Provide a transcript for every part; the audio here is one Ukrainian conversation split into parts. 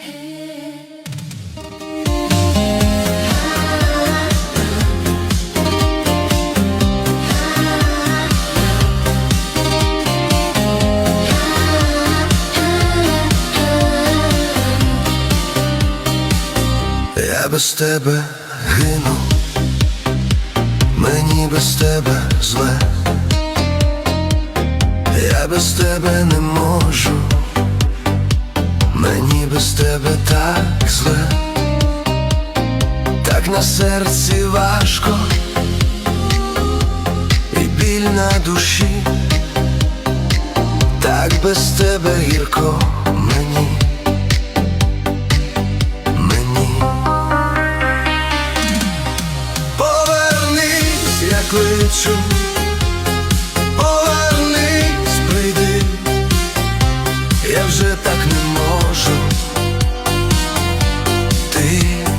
Я без тебе гину, мені без тебе зле, я без тебе не можу, без тебе так зле, так на серці важко і біль на душі, так без тебе гірко мені. Мені. Повернись, я кличу, повернись, прийди, я вже так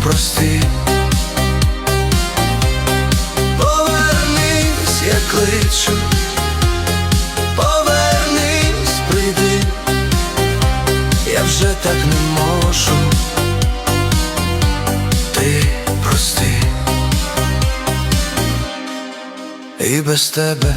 прости. Повернись, я кличу, повернись, прийди, я вже так не можу, ти прости. І без тебе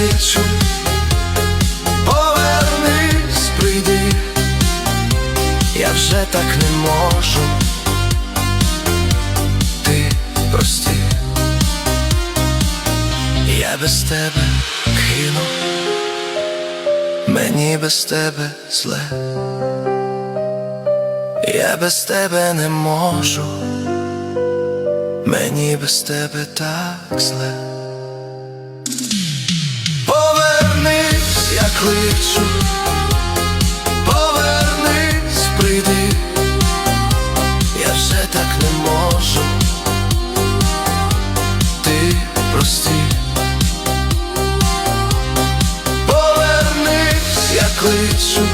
кличу, повернись, прийди, я вже так не можу, ти прости, я без тебе кину, мені без тебе зле, я без тебе не можу, мені без тебе так зле. Кличу, повернись, прийди, я вже так не можу, ти прости. Повернись, я кличу,